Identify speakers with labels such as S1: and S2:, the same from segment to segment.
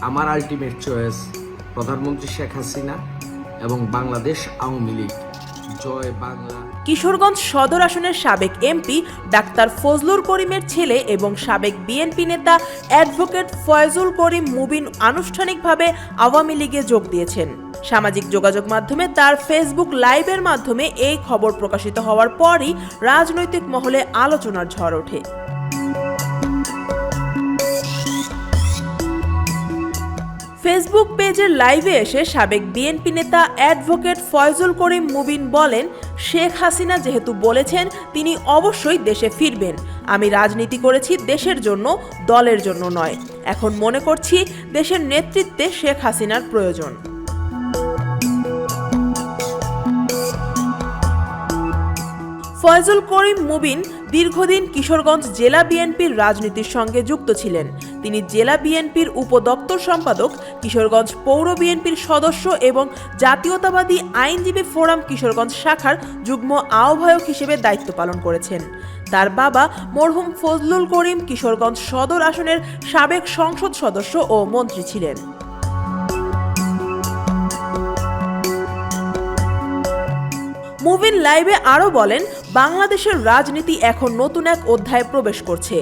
S1: আমার ultimate choice প্রধানমন্ত্রী শেখ হাসিনা এবং বাংলাদেশ আওয়ামী লীগ। জয় বাংলা।
S2: কিশোরগঞ্জ সদর আসনের সাবেক এমপি ডাক্তার ফজলুর করিমের ছেলে এবং সাবেক বিএনপি নেতা অ্যাডভোকেট ফয়জুল করিম মুবিন আনুষ্ঠানিকভাবে আওয়ামী লীগে যোগ দিয়েছেন। সামাজিক যোগাযোগ মাধ্যমে তার ফেসবুক লাইভের মাধ্যমে এই খবর প্রকাশিত হওয়ার পরই রাজনৈতিক মহলে আলোচনার ঝড় ওঠে। ফেসবুক পেজের লাইভে এসে সাবেক বিএনপি নেতা অ্যাডভোকেট ফয়জুল করিম মুবিন বলেন, শেখ হাসিনা যেহেতু বলেছেন, তিনি অবশ্যই দেশে ফিরবেন। আমি রাজনীতি করেছি দেশের জন্য, দলের জন্য নয়। এখন মনে করছি, দেশের নেতৃত্বে শেখ হাসিনার প্রয়োজন। ফয়জুল করিম মুবিন দীর্ঘদিন কিশোরগঞ্জ জেলা বিএনপির রাজনীতির সঙ্গে যুক্ত ছিলেন। তিনি জেলা বিএনপির উপদপ্তর সম্পাদক, কিশোরগঞ্জ পৌর বিএনপির সদস্য এবং জাতীয়তাবাদী আইনজীবী ফোরাম কিশোরগঞ্জ শাখার যুগ্ম আহ্বায়ক হিসেবে দায়িত্ব পালন করেছেন। তার বাবা মরহুম ফজলুল করিম কিশোরগঞ্জ সদর আসনের সাবেক সংসদ সদস্য ও মন্ত্রী ছিলেন। মুভিন লাইভে আরও বলেন, বাংলাদেশের রাজনীতি এখন নতুন এক অধ্যায়ে প্রবেশ করছে।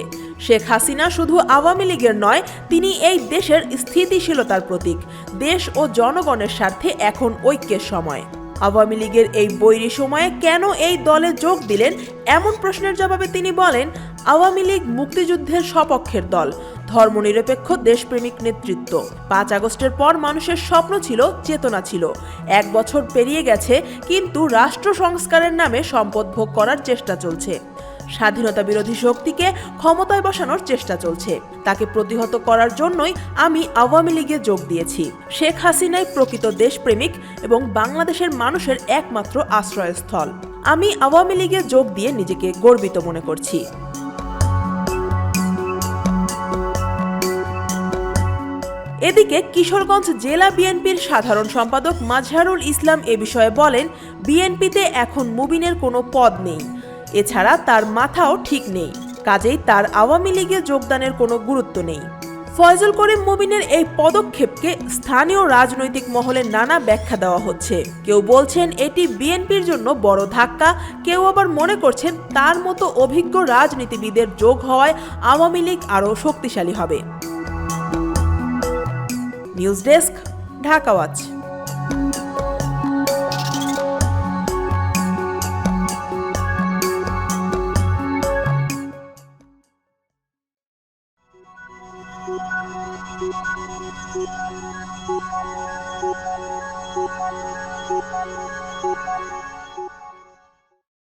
S2: শেখ হাসিনা শুধু আওয়ামী লীগের নয়, তিনি এই দেশের স্থিতিশীলতার প্রতীক। দেশ ও জনগণের স্বার্থে এখন ঐক্যের সময়। আওয়ামী লীগের এই বৈরী সময়ে কেন এই দলে যোগ দিলেন, এমন প্রশ্নের জবাবে তিনি বলেন, আওয়ামী লীগ মুক্তিযুদ্ধের সপক্ষের দল। ধর্মনিরপেক্ষ দেশপ্রেমিক নেতৃত্ব। পাঁচ আগস্টের পর মানুষের স্বপ্ন ছিল, চেতনা ছিল। এক বছর পেরিয়ে গেছে, কিন্তু রাষ্ট্র সংস্কারের নামে সম্পদ ভোগ করার চেষ্টা চলছে। স্বাধীনতা বিরোধী শক্তিকে ক্ষমতায় বসানোর চেষ্টা চলছে। তাকে প্রতিহত করার জন্যই আমি আওয়ামী লীগে যোগ দিয়েছি। শেখ হাসিনাই প্রকৃত দেশপ্রেমিক এবং বাংলাদেশের মানুষের একমাত্র আশ্রয়স্থল। আমি আওয়ামী লীগে যোগ দিয়ে নিজেকে গর্বিত মনে করছি। এদিকে কিশোরগঞ্জ জেলা বিএনপির সাধারণ সম্পাদক মাজহারুল ইসলাম এ বিষয়ে বলেন, বিএনপিতে এখন মুবিনের কোনো পদ নেই। এছাড়া তার মাথাও ঠিক নেই। কাজেই তার আওয়ামী লীগে যোগদানের কোনো গুরুত্ব নেই। ফয়জুল করিম মুবিনের এই পদক্ষেপকে স্থানীয় রাজনৈতিক মহলে নানা ব্যাখ্যা দেওয়া হচ্ছে। কেউ বলছেন, এটি বিএনপির জন্য বড় ধাক্কা। কেউ আবার মনে করছেন, তার মতো অভিজ্ঞ রাজনীতিবিদের যোগ হওয়ায় আওয়ামী লীগ আরও শক্তিশালী হবে। News desk Dhaka Watch.